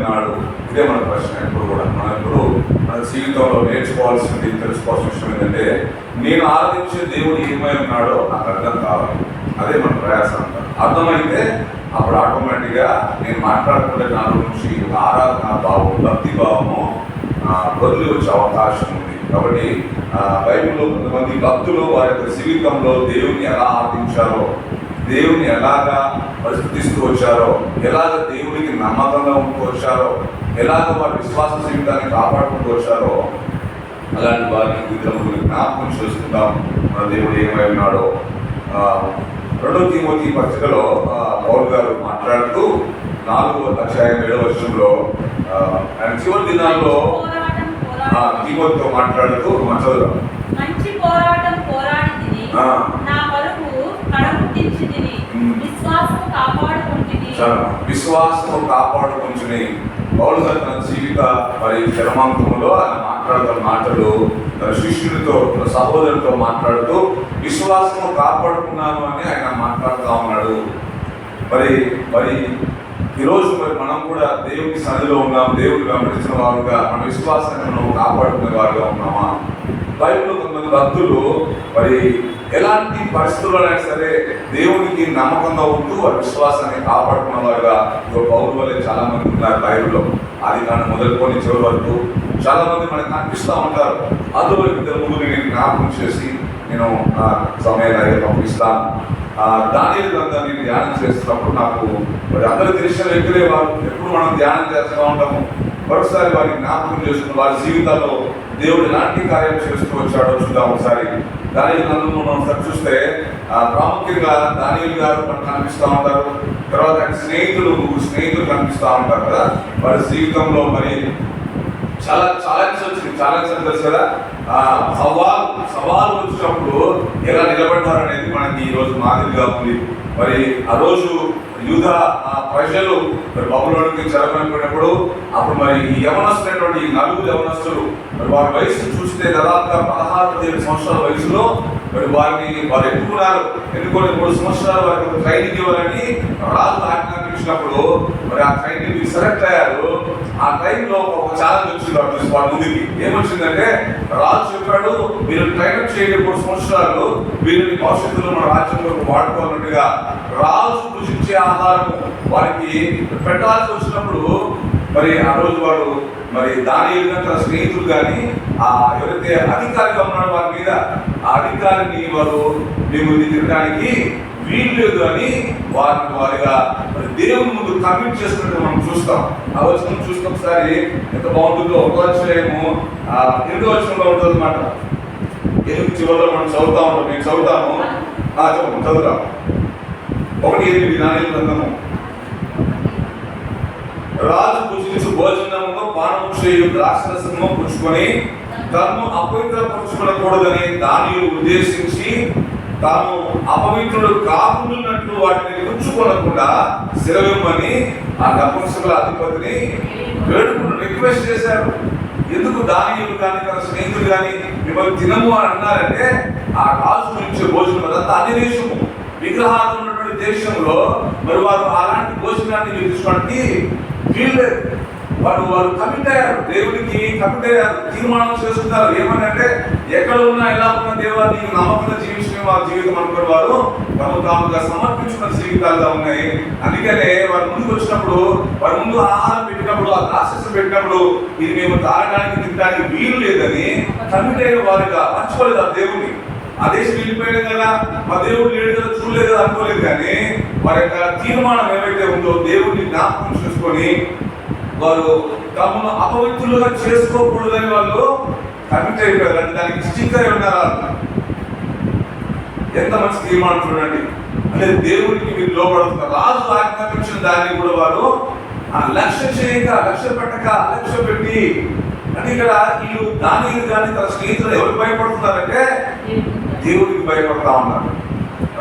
ఉన్నాడు ఇదే మన ప్రశ్న ఎప్పుడు కూడా. మనం ఎప్పుడు మన జీవితంలో నేర్చుకోవాల్సింది తెలుసుకోవాల్సిన విషయం ఏంటంటే నేను ఆరాధించే దేవుడు ఏమై ఉన్నాడో నాకు అర్థం కావాలి. అదే మన ప్రయాసం అంటారు అర్థమైతే అప్పుడు ఆటోమేటిక్గా నేను మాట్లాడుకుంటే నా నుంచి ఆరాధన భావం భక్తి భావము బదులు వచ్చే అవకాశం ఉంది. కాబట్టి బైబిల్లో కొంతమంది భక్తులు వారి యొక్క జీవితంలో దేవుని ఎలా ఆరాధించారో దేవుని ఎలాగా పరిస్థితిస్తూ వచ్చారో ఎలాగ దేవుని నమ్మకంగా ఉంటూ వచ్చారో ఎలాగ వారి విశ్వాస జీవితాన్ని కాపాడుకుంటూ వచ్చారో అలాంటి వారిని విగ్రహములు జ్ఞాపకం చేసుకుందాం మన దేవుడు ఏమై ఉన్నాడో రెండో తిమోతి పత్రికలో ఆ, పౌల్ గారు మాట్లాడుతూ నాలుగో అధ్యాయం ఏడవ వర్షంలో ఆయన చివరి దినాల్లో తిమోతితో మాట్లాడుతూ మంచదురా మంచి పోరాటం. నా. విశ్వాసం కాపాడుకుంటుంది తన విశ్వాసం కాపాడుకుంటుని పౌలు తన జీవిత మరియు చరమాంతంలో ఆయన మాట్లాడుతున్న మాటలు తన శిష్యుడితో తన సహోదరుడితో మాట్లాడుతూ విశ్వాసము కాపాడుకున్నాను అని ఆయన మాట్లాడుతూ ఉన్నాడు. మరి మరి ఈరోజు మరి మనం కూడా దేవుని సన్నిధిలో ఉన్నాం దేవుడు వెంబడించిన వారుగా మన విశ్వాసాన్ని మనం కాపాడుకునే వారుగా ఉన్నామా? బైబిల్లో కొంతమంది భక్తులు మరి ఎలాంటి పరిస్థితుల్లోనైనా సరే దేవునికి నమ్మకంగా ఉంటూ ఆ విశ్వాసాన్ని కాపాడుకున్న వారుగా ఇగో పౌరు వల్ల చాలా మంది ఉన్నారు బైబిల్లో. అది కానీ మొదలుకొని చివరి వరకు చాలా మంది మనకు కనిపిస్తూ ఉంటారు. అందులో ఇద్దరు ముగ్గురు నేను జ్ఞాపకం చేసి నేను ఆ సమయాన్ని పంపిస్తాను. దాని దాని నేను ధ్యానం చేస్తున్నప్పుడు నాకు మరి అందరూ తెలిసిన వ్యక్తులే వారు. ఎప్పుడు మనం ధ్యానం చేస్తూ ఉంటాము. మరోసారి వారిని జ్ఞాపకం చేసుకుని వారి జీవితాల్లో దేవుడు ఎలాంటి కార్యం చేస్తూ వచ్చాడో చూద్దాం ఒకసారి. దాని గ్రంథంలో మనం చూస్తే ఆ, ప్రాముఖ్యంగా దానియులు గారు మనకు కనిపిస్తూ ఉంటారు. తర్వాత స్నేహితులు స్నేహితులు కనిపిస్తూ ఉంటారు కదా. వారి జీవితంలో మరి చాలా ఛాలెంజ్ వచ్చింది ఛాలెంజ్ అని తెలుసు కదా? సవాల్ సవాల్ వచ్చినప్పుడు ఎలా నిలబడ్డారు అనేది మనకి ఈ రోజు మాదిరిగా ఉంది. మరి ఆ రోజు యూద ఆ ప్రజలు మరి బబులోనికి చెరమైపోయినప్పుడు అప్పుడు మరి ఈ యవనస్తున్నటువంటి ఈ నలుగురు యవనస్తులు మరి వారి వయసు చూస్తే దాదాపుగా పదహారు పదిహేడు సంవత్సరాల వయసులో మరి వారిని వారు ఎన్నుకున్నారు ఎన్నుకొని మూడు సంవత్సరాలు వారికి ట్రైనింగ్ ఇవ్వాలని రాజు చూసినప్పుడు మరి ఆ ట్రైనింగ్ సెలెక్ట్ అయ్యారు. ఆ టైంలో ఒక ఛాలెంజ్ వచ్చింది అటు నుంచి ముందుకి. ఏమొచ్చిందంటే రాజు చెప్పాడు మీరు ట్రైన్ చేయండి మూడు సంవత్సరాలు. వీరిని భవిష్యత్తులో మన రాజ్యంలో వాడుకోవాలన్నట్టుగా. రాజు కృషించే ఆహారం వారికి పెట్టాల్సి వచ్చినప్పుడు మరి ఆ రోజు వారు మరి దాని తన స్నేహితులు కానీ ఆ ఎవరైతే అధికారిగా ఉన్నాడో వారి మీద ఆ అధికారిని వారు మేము ఇది తినడానికి వీలు అని వారిని వారిగా దేవుని ముందు కమిట్ చేసుకున్నట్టు మనం చూస్తాం. ఆ వచనం చూస్తే ఒకసారి ఎంత బాగుంటుందో. ఒక వచ్చేమో ఆ ఎనిమిది వచనంలో ఉంటుంది అనమాట ఎనిమిది చివరిలో మనం చదువుతా ఉంటాం మేము చదువుతాము ఆ చెప్పండి చదువుతాం. ఒకటి ఎనిమిది నాలుగు గ్రంథము. రాజు భుజించు భోజనము పానము చేయు రాక్షసము పుచ్చుకొని తను అపవిత్రపరచుకోకూడదని దాని ఉద్దేశించి తాను అపవిత్రుడు కాకుండాన్నట్లు వాటిని ఉంచుకోనకుండా శిరవిమ్మని ఆ నపుంసకుల అధిపతిని వేడుకుని రిక్వెస్ట్ చేశారు. ఎందుకు దానియులు కానీ తన స్నేహితులు కానీ మిమ్మల్ని తినము అని అన్నారంటే ఆ రాజు గురించి భోజనం అదంతా అన్ని దేశము. విగ్రహాలు ఉన్నటువంటి దేశంలో మరి వారు అలాంటి భోజనాన్ని తీసుకోవడానికి వీల్లేదు. వారు వారు కమిట్ అయ్యారు దేవునికి కమిట్ అయ్యారు తీర్మానం చేసుకుంటారు. ఏమనంటే అంటే ఎక్కడ ఉన్నా ఎలా ఉన్న దేవా నీకు నమ్మకంగా జీవించిన వారి జీవితం అనుకున్న వారు తమ తాముగా సమర్పించుకున్న జీవితాలుగా ఉన్నాయి. అందుకనే వారు ముందుకు వచ్చినప్పుడు వారి ముందు ఆహారం పెట్టినప్పుడు ఆ గ్లాసెస్ పెట్టినప్పుడు ఇది మేము తాగడానికి తినడానికి వీలు లేదని కమిట్ అయిన వారిగా మర్చిపోలేదు ఆ దేవుని ఆ దేశం వెళ్ళిపోయాడు కదా. మా దేవుడు లేడు కదా చూడలేదు అనుకోలేదు కానీ వారి యొక్క తీర్మానం ఏవైతే ఉందో దేవుడిని జ్ఞాపకం చేసుకొని వారు తమను అపవిత్రులుగా చేసుకోకూడదని వాళ్ళు కమిట్ అయిపోయారు. దానికి స్టిక్కర్ ఉన్నారు ఎంత మంచి తీర్మానం చూడండి. అంటే దేవుడికి మీరు లోపడుతున్నారు రాజు ఆజ్ఞాపించిన దాన్ని కూడా వారు ఆ లక్ష్య చేయక లక్ష్య పెట్టక లక్ష్య పెట్టి. అంటే ఇక్కడ వీళ్ళు దాని కానీ తన స్నేహితులు ఎవరు భయపడుతున్నారంటే దేవుడికి భయపడతా ఉన్నారు.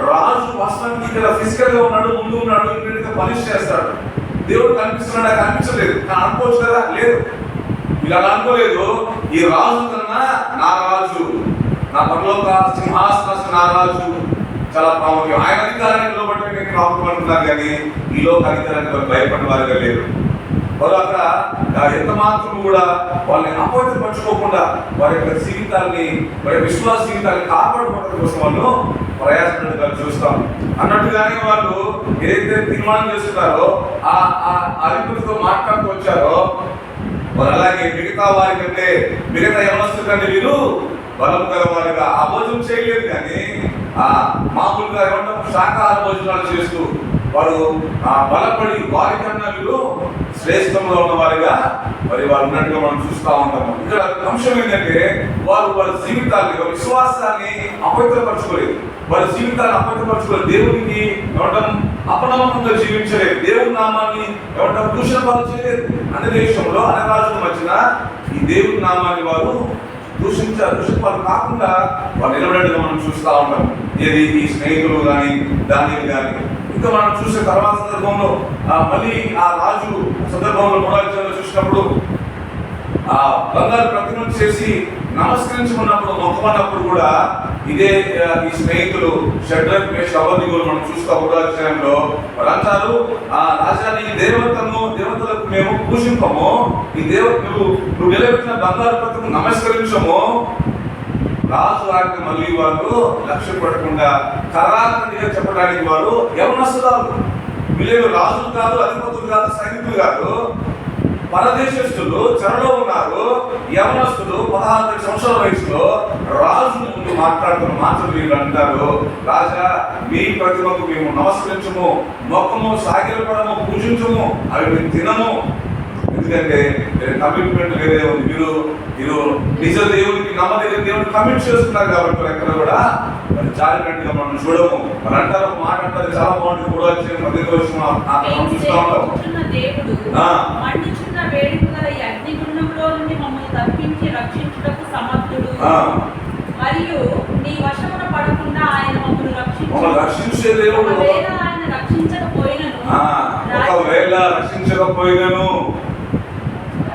రాజు వాస్తవానికి ఇక్కడ ఫిజికల్గా ఉన్నాడు ముందు ఉన్నాడు ఇక్కడ పనిష్ చేస్తాడు. దేవుడు కనిపిస్తున్నాడా? కనిపించలేదు. కానీ అనుకోవచ్చు కదా? లేదు. ఇలా అలా అనుకోలేదు. ఈ రాజు కన్నా నా రాజు నా పరలోక సింహాసన నా రాజు చాలా ప్రాముఖ్యం ఆయన అధికారాన్ని నిలబడటం ప్రాముఖ్యం కానీ ఈ లోక అధికారాన్ని వారు భయపడిన వారుగా లేరు. వారు అక్కడ ఎంత మాత్రం కూడా వాళ్ళని అపవిత్రపరచుకోకుండా వారి యొక్క జీవితాన్ని వారి విశ్వాస జీవితాన్ని కాపాడుకోవడం కోసం వాళ్ళు ప్రయాసపడిగా చూస్తాం. అన్నట్టుగానే వాళ్ళు ఏదైతే తీర్మానం చేస్తున్నారో ఆ ఆ అధిపతితో మాట్లాడుతూ వచ్చారో వారు అలాగే మిగతా వారి కంటే మిగతా యవనస్తుల కంటే వీరు బలం గల వారిగా ఆ చేయలేదు కానీ ఆ మామూలుగా ఏమంటాం శాఖ భోజనాలు చేస్తూ వారు ఆ బలపడి వారి కన్నా వీరు శ్రేష్టంలో ఉన్న వారిగా మరి వారు ఉన్నట్టుగా మనం చూస్తూ ఉంటాము ఇక్కడ అంశం ఏంటంటే వారు వారి జీవితాన్ని విశ్వాసాన్ని అపవిత్రపరచుకోలేదు. వారి జీవితాన్ని అపవిత్రపరచుకోలేదు. దేవునికి ఏమంటాం అపనమ్మకంగా జీవించలేదు. దేవుని నామాన్ని ఏమంటాం దూషణ పాలు చేయలేదు అన్ని దేశంలో అనే రాజుల మధ్యన ఈ దేవుని నామాన్ని వారు దూషించారు దూషించారు కాకుండా వారు నిలబడేట్టుగా మనం చూస్తూ ఉంటాం. ఏది ఈ స్నేహితులు కానీ దాని కానీ ఇంకా మనం చూసే తర్వాత సందర్భంలో ఆ మళ్ళీ ఆ రాజు సందర్భంలో మూడాధ్యాయంలో చూసినప్పుడు ఆ బంగారు ప్రతిమ చేసి నమస్కరించుకున్నప్పుడు మొక్కమన్నప్పుడు కూడా ఇదే ఈ స్నేహితులు షడ్రక్ మేష్ అవధిగులు మనం చూస్తా ఉదాహరణలో వాళ్ళు అంటారు ఆ రాజాని దేవతను దేవతలకు మేము పూజింపము. ఈ దేవ నువ్వు నువ్వు నిలబెట్టిన బంగారు ప్రతిమ నమస్కరించము. రాజు ఆజ్ఞ మళ్ళీ వాళ్ళు లక్ష్య పడకుండా కరాఖండిగా చెప్పడానికి వారు యవనస్తురాలు. వీళ్ళు రాజులు కాదు అధిపతులు కాదు సైనికులు కాదు. పరదేశస్తులు చెరలో ఉన్నారు. యవనస్తులు పదహారు సంవత్సరాల వయసులో రాజు ముందు మాట్లాడుతున్న మాటలు వీళ్ళు అంటారు. రాజా మీ ప్రతిమకు మేము నమస్కరించము మొక్కము సాగిలపడము పూజించము అవి మేము తినము. ఎందుకంటే కమిట్మెంట్ వేరే ఉంది. నిజ దేవునికి నమ్మదగిన దేవునికి కమిట్ చేస్తున్నారు కాబట్టి ఎక్కడ కూడా మరి జారినట్టుగా మనం చూడము. మరి అంటారు మాట అంటారు చాలా బాగుంటుంది కూడా వచ్చి మధ్య రోజు మనం చూస్తూ ఉంటాం మరియు నీ వశమున పడకుండా ఆయన మమ్మల్ని రక్షించు. రక్షించే దేవుడు. ఆయన రక్షించకపోయినను ఒకవేళ రక్షించకపోయినను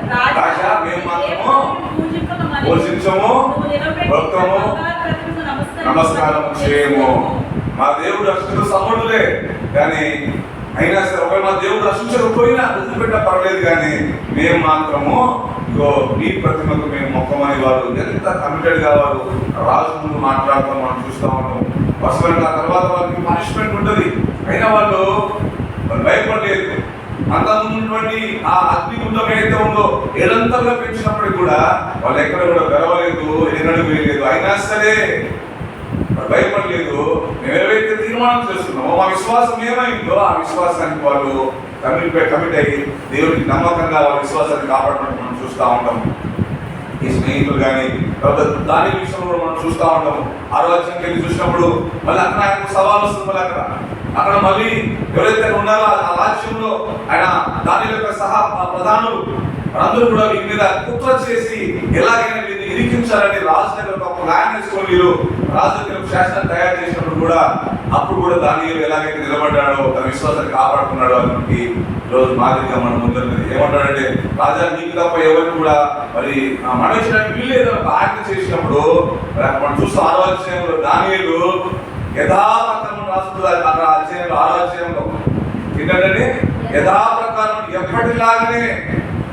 రాజా, రాజా, మేము మాత్రము దేవుని పూజింపక మరియు పోషించము భక్తము. నమస్కారం చేయము. మా దేవుడు రక్షించడం సమర్థులే కానీ అయినా సరే ఒకవేళ మా దేవుడు రక్షించకపోయినా వదిలిపెట్ట పర్వాలేదు కానీ మేము మాత్రము ఇగో మీ ప్రతిమకు మేము మొక్కమని వారు ఎంత కమిటెడ్గా వారు రాజు ముందు మాట్లాడతాం మనం చూస్తా ఉన్నాం వరుసగా తర్వాత వాళ్ళకి పనిష్మెంట్ ఉంటుంది. అయినా వాళ్ళు వాళ్ళు భయపడలేదు. అంతకుమున్నటువంటి ఆ అగ్నిగుండం ఏదైతే ఉందో ఏడంతలుగా పెంచినప్పుడు కూడా వాళ్ళు ఎక్కడ కూడా గెలవలేదు ఎన్నడూ వేయలేదు అయినా సరే భయపడలేదు. మేము ఏవైతే తీర్మానం చేస్తున్నామో మా విశ్వాసం ఏమైందో ఆ విశ్వాసానికి వాళ్ళు కమిట్ కమిట్ అయ్యి దేవుడికి నమ్మకంగా వాళ్ళ విశ్వాసాన్ని కాపాడడం మనం చూస్తూ ఉంటాం. ఈ స్నేహితులు కానీ తర్వాత దాని విషయంలో కూడా మనం చూస్తూ ఉంటాము ఆరోగ్యంకి వెళ్ళి చూసినప్పుడు మళ్ళీ అక్కడ ఆయనకు సవాల్ వస్తుంది మళ్ళీ అక్కడ. అక్కడ మళ్ళీ ఎవరైతే ఉన్నారో ఆ రాజ్యంలో ఆయన దాని యొక్క సహా ప్రధానులు అందరూ కూడా వీరి మీద కుట్ర చేసి ఎలాగైనా వీరిని ఇరికించాలని రాజు దగ్గర ఒక ప్లాన్ వేసుకొని వీరు రాజు శాసనం తయారు చేసినప్పుడు కూడా అప్పుడు కూడా దాని ఎలాగైతే నిలబడ్డాడో తన విశ్వాసాన్ని కాపాడుకున్నాడో అన్నది రోజు మాదిరిగా మనం ముందున్నది ఏమంటాడంటే రాజా నీకు తప్ప ఎవరిని కూడా మరి ఆ మనిషిని వీళ్ళేదో ఒక ఆజ్ఞ చేసినప్పుడు మనం చూస్తాం ఆలోచన అధ్యాయంలో యథాప్రకారం రాస్తుంది అక్కడ అధ్యాయంలో ఆరో ఏంటంటే యథాప్రకారం ఎప్పటిలాగానే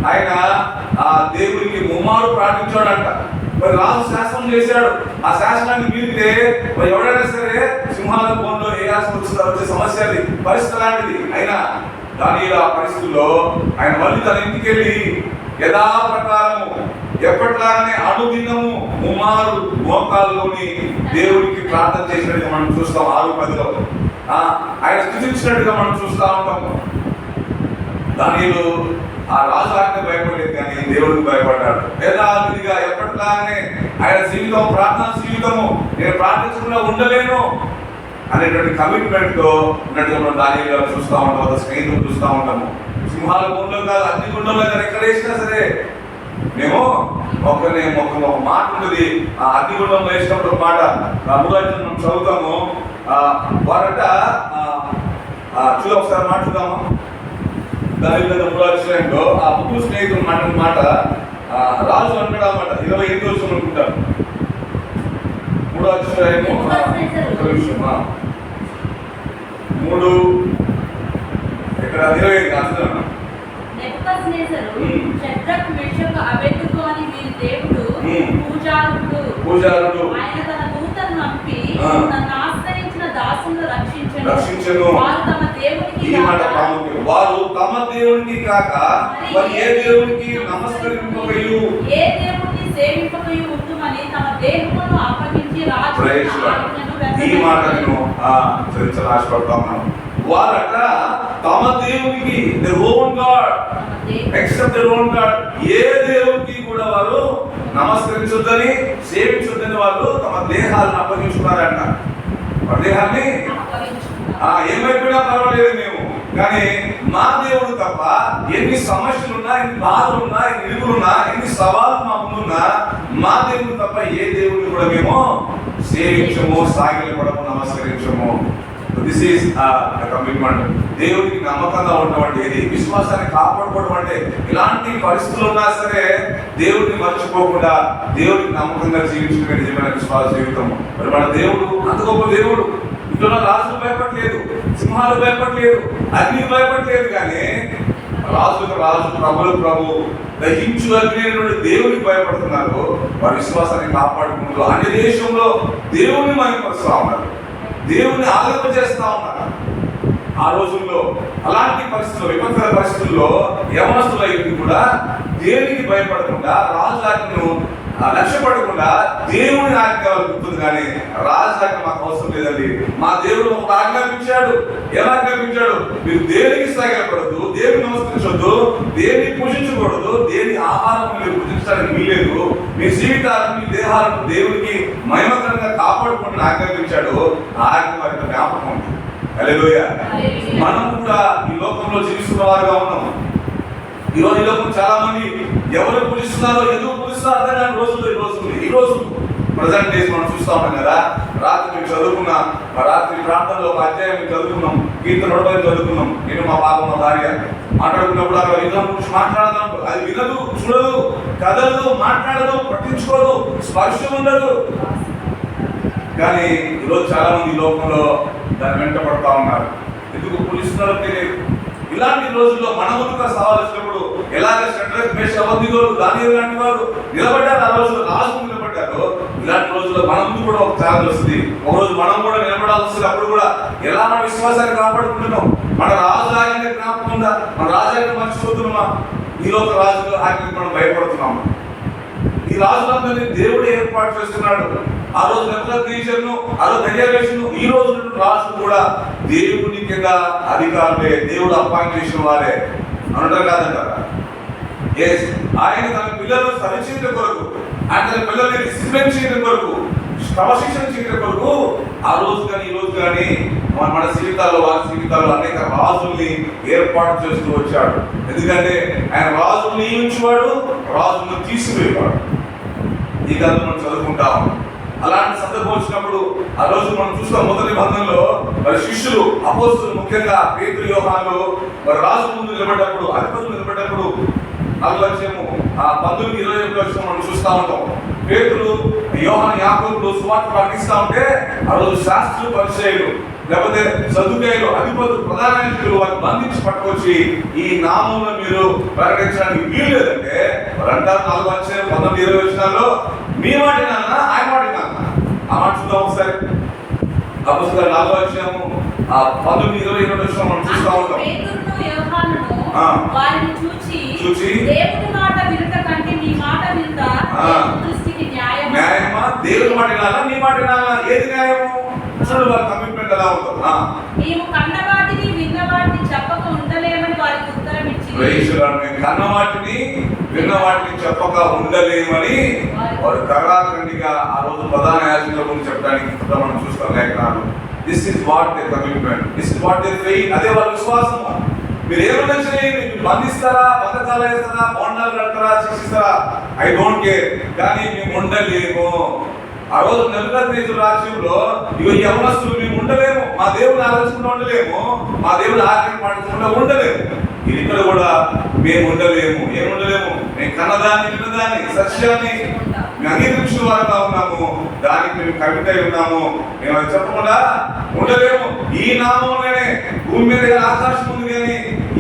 ఆయన ఆ దేవుడికి ముమ్మారు ప్రార్థించాడంట. మరి రాజు శాసనం చేశాడు. ఆ శాసనాన్ని పీలితే మరి ఎవడైనా సరే సింహాల బోన్లో ఏ రాష్ట్రం వచ్చే సమస్య అది పరిస్థితి లాంటిది అయినా దాని ఆ పరిస్థితుల్లో ఆయన మళ్ళీ తన ఇంటికి వెళ్ళి యథాప్రకారము ఎప్పటిలాగానే అనుదినము ముమ్మారు మోకాల్లోని దేవుడికి ప్రార్థన చేసినట్టుగా మనం చూస్తాం ఆరు పదిలో. ఆ, ఆయన స్థుతించినట్టుగా మనం చూస్తా ఉంటాము దానిలో ఆ రాజు ఆజ్ఞ భయపడలేదు కానీ దేవుడికి భయపడ్డాడు. వేదావిధిగా ఎప్పటిలాగానే ఆయన జీవితం ప్రార్థన జీవితము నేను ప్రార్థించకుండా ఉండలేను అనేటువంటి కమిట్మెంట్తో ఉన్నట్టుగా మనం చూస్తూ ఉంటాం ఒక స్నేహితులు చూస్తూ ఉంటాము. సింహాల గుండెలో కాదు అన్ని గుండెల్లో కాదు ఎక్కడ వేసినా సరే మేము ఒకనే ఒక ఒక మాట ఉంటుంది. ఆ అగ్ని గుండంలో వేసినప్పుడు మాట అమృతాన్ని చదువుతాము. వరట వారట ఆ, ఒకసారి మాట చూద్దాము? దాని మీద మూడాధ్యాయంలో ఆ ముగ్గురు స్నేహితులు మాట మాట రాజు అంటాడు అన్నమాట ఇరవై ఎనిమిది రోజులు అనుకుంటారు మూడో అధ్యాయము ఆ. మూడు ఇక్కడ ఇరవై ఐదు అర్థం నెబుకద్నెజరు ఉమ్. షడ్రక్ మెషక్ అబేద్కు అని వీరి దేవుడు ఉమ్. పూజారుడు పూజారుడు ఆయన తన దూతను పంపి ఆ. నన్ను ఆశ్రయించిన దాసులను రక్షించను. వారు తమ దేవునికి ఈ మాట కాక ప్రాముఖ్యం వారు తమ దేవునికి కాక మరి ఏ దేవునికి నమస్కరింపకయు ఏ దేవుని సేవింపకయు ఉంటుమని తమ అప్పగించి రాజు ఈ మాట నేను వెంబడించును. చర్చలు ఆశపడతా ఉన్నాను వారట తమ దేవునికి the own god except the own god ఏ దేవునికి కూడా వారు నమస్కరించొద్దని సేవించొద్దని వాళ్ళు తమ దేహాలను అప్పగించుకున్నారంట. దేహాన్ని. ఆ ఏమైపోయినా పర్వాలేదు మేము. కానీ మా దేవుడు తప్ప ఎన్ని సమస్యలున్నా ఎన్ని బాధలున్నా ఎన్ని ఇరుగులున్నా ఎన్ని సవాళ్ళు మా ముందున్నా మా దేవుడు తప్ప ఏ దేవుడిని కూడా మేము సేవించము సాగిలపడము నమస్కరించము. దిస్ ఈస్ కమిట్మెంట్ దేవుడికి నమ్మకంగా ఉండడం అంటే ఇది విశ్వాసాన్ని కాపాడుకోవడం అంటే ఇలాంటి పరిస్థితులు ఉన్నా సరే దేవుడిని మర్చిపోకుండా దేవుడికి నమ్మకంగా జీవించడమే నిజమైన విశ్వాస జీవితం. మరి మన దేవుడు అంత గొప్ప దేవుడు. ఇంట్లో రాజులు భయపడలేదు. సింహాలు భయపడలేదు అగ్ని భయపడలేదు కానీ రాజులకు రాజు ప్రభులు ప్రభు దహించు అగ్ని అనేటువంటి భయపడుతున్నారు. వారి విశ్వాసాన్ని కాపాడుకుంటూ అన్ని దేశంలో దేవుని మహిమపరుస్తూ ఉన్నారు. దేవుని ఆలోచన చేస్తా ఉన్నారు. ఆ రోజుల్లో అలాంటి పరిస్థితుల్లో విపత్కర పరిస్థితుల్లో యవనస్తులైంది కూడా దేవునికి భయపడకుండా రాజు ఆజ్ఞను ఆ, లక్ష్య పడకుండా దేవుని ఆజ్ఞ గుర్తుంది కానీ రాజు ఆజ్ఞ మాకు అవసరం లేదండి. మా దేవుడు ఒక ఆజ్ఞాపించాడు. ఎలా ఆజ్ఞాపించాడు? మీరు దేనికి సాగపడద్దు దేవుని నమస్కరించొద్దు దేన్ని పూజించకూడదు దేని ఆహారం మీరు పూజించడానికి వీలేదు మీ జీవితాలను మీ దేహాలను దేవునికి మహిమకరంగా కాపాడుకుంటున్న ఆజ్ఞాపించాడు. ఆజ్ఞ వారికి జ్ఞాపకం ఉంది. మనం కూడా ఈ లోకంలో జీవిస్తున్న వారుగా ఉన్నాం ఈ రోజు ఈ చాలా మంది ఎవరు పులిస్తున్నారో ఎందుకు పులిస్తున్నారో అర్థం కాని రోజులు ఈ రోజు ఈ రోజు ప్రజెంట్ డేస్ మనం చూస్తా ఉన్నాం కదా. రాత్రి మేము చదువుకున్న. మా రాత్రి ప్రాంతంలో ఒక అధ్యాయం చదువుకున్నాం. కీర్తన నడవై చదువుకున్నాం. నేను మా పాప మా భార్య మాట్లాడుకున్నప్పుడు అక్కడ విధానం గురించి మాట్లాడదాం. అది వినదు చూడదు కదలదు మాట్లాడదు పట్టించుకోదు స్పర్శ ఉండదు. కానీ ఈరోజు చాలా మంది ఈ లోకంలో దాన్ని వెంట పడతా ఉన్నారు. ఎందుకు పులిస్తున్నారో తెలియదు. ఇలాంటి రోజుల్లో మన ముందుగా సవాల్ వచ్చినప్పుడు ఎలాగ సెంట్రల్ మేష అవంతిగోలు దాని లాంటి వారు నిలబడ్డారు ఆ రోజుల్లో రాజు నిలబడ్డారు. ఇలాంటి రోజుల్లో మన ముందు కూడా ఒక ఛాలెంజ్ వస్తుంది. ఒక రోజు మనం కూడా నిలబడాల్సి వస్తుంది. అప్పుడు కూడా ఎలా మన విశ్వాసాన్ని కాపాడుకుంటున్నాం? మన రాజు ఆజ్ఞ జ్ఞాపకం ఉందా? మన రాజాన్ని మర్చిపోతున్నామా? ఈ లోక రాజు ఆజ్ఞకి మనం భయపడుతున్నాము? ఈ రాజులందరినీ దేవుడు ఏర్పాటు చేస్తున్నాడు. ఆ రోజు నెబుకద్నెజరును ఆ రోజు దర్యావేషును ఈ రోజు ఉన్న రాజు కూడా దేవుని కింద అధికారులే దేవుడు అపాయింట్ చేసిన వారే. అనడం కాదంటారా ఎస్ ఆయన తన పిల్లలను సరిచేయడం కొరకు ఆయన తన పిల్లల్ని డిసిప్లిన్ చేయడం కొరకు క్రమశిక్షణ చేయడం కొరకు ఆ రోజు కానీ ఈ రోజు కానీ మన మన జీవితాల్లో వారి జీవితాల్లో అనేక రాజుల్ని ఏర్పాటు చేస్తూ వచ్చాడు. ఎందుకంటే ఆయన రాజుల్ని నియమించేవాడు రాజులను తీసివేవాడు ఈ కథ మనం చదువుకుంటాం. అలాంటి సందర్భం వచ్చినప్పుడు ఆ రోజు మనం చూస్తాం మొదటి బంధంలో మరి శిష్యులు అపోస్తులు ముఖ్యంగా పేతులు యోహాలు మరి రాజు ముందు నిలబడ్డప్పుడు అధిపతులు నిలబడ్డప్పుడు నాలుగు లక్ష్యము ఆ పంతొమ్మిది ఇరవై ఒకటి లక్ష్యం మనం చూస్తా ఉంటాం. పేతులు యోహాన్ యాకులు సువార్త ప్రకటిస్తా ఉంటే ఆ రోజు శాస్త్రులు పరిచయలు లేకపోతే సదుకాయలు అధిపతులు ప్రధానమంత్రులు నాయకులు వారిని బంధించి పట్టుకొచ్చి ఈ నామంలో మీరు ప్రకటించడానికి వీలు లేదంటే వారు అంటారు నాలుగు వచ్చే పంతొమ్మిది ఇరవై వచ్చినాల్లో మీ మాట నాన్న ఆయన మాట నాన్న. ఆ మాట చూద్దాం ఒకసారి. ఆ పుస్తకం నాలుగు వచ్చాము ఆ పంతొమ్మిది ఇరవై ఇరవై వచ్చిన మనం చూస్తా ఉంటాం. చూచి చూచి, దేవుని మాట వినుట కంటే మీ మాట. దేవుని దృష్టికి న్యాయమా? న్యాయమా? దేవుని మాట నాన్న నీ మాట ఏది న్యాయము? చూడు కమిట్మెంట్ ఎలా ఉంటుందో. మేము కన్న వాటిని విన్న వాటిని చెప్పక ఉండలేమని వారికి ఉత్తరం కన్న వాటిని విన్న వాటిని చెప్పక ఉండలేమని వారు కరాఖండిగా ఆ రోజు ప్రధాన యాజకుల గురించి చెప్పడానికి కూడా మనం చూస్తాం లేఖనాలు. This is what they commitment this is what they faith అదే వాళ్ళ విశ్వాసము మీరు ఏమైనా చేయండి మీరు బంధిస్తారా? బతకాలు వేస్తారా? బోండాలు కడతారా? శిక్షిస్తారా? ఐ డోంట్ కేర్ కానీ మేము ఉండలేము. ఆ రోజు నెలకొద్దు రాజ్యంలో ఇవి యవనస్తులు మేము ఉండలేము. మా దేవుని ఆలోచన ఉండలేము. మా దేవుని ఆజ్ఞ పాటించకుండా ఉండలేము. ఇక్కడ కూడా మేము ఉండలేము ఏం ఉండలేము? మేము కన్నదాన్ని విన్నదాన్ని సత్యాన్ని అంగీకరించిన వారుగా ఉన్నాము. దానికి మేము కవిత ఉన్నాము. మేము అది చెప్పకుండా ఉండలేము. ఈ నామంలోనే భూమి మీద కానీ ఆకాశం ఉంది కానీ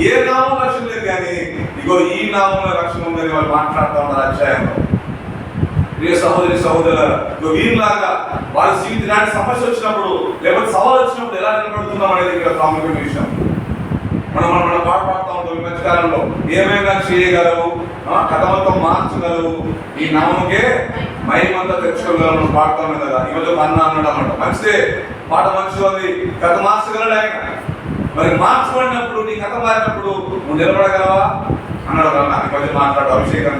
ఏ నామం లక్ష్యం లేదు కానీ ఇగో ఈ నామంలో రక్షణ ఉందని వాళ్ళు మాట్లాడుతూ ఉన్నారు అధ్యాయంలో. ప్రియ సహోదరి సహోదరు వీరిలాగా వాళ్ళ జీవితానికి సమస్య వచ్చినప్పుడు లేకపోతే సవాల్ వచ్చినప్పుడు ఎలా నిలబడుతున్నాం అనేది ఇక్కడ ప్రాముఖ్యమైన విషయం. మనం మనం మనం పాట ఉంటాం ఈ మధ్యకాలంలో. ఏమైనా చేయగలవు? కథలతో కథ మొత్తం మార్చగలవు? ఈ నామకే మహిమంతా తెచ్చుకోగలవు పాడుతాం కదా. ఈ మధ్య అన్న అన్నాడు అన్నమాట మంచిదే. పాట మంచిది కథ మార్చగలడు ఆయన మరి మార్చబడినప్పుడు నీ కథ మారినప్పుడు నువ్వు నిలబడగలవా? అన్నాడు అన్న. ఈ మధ్య మాట్లాడు అభిషేకం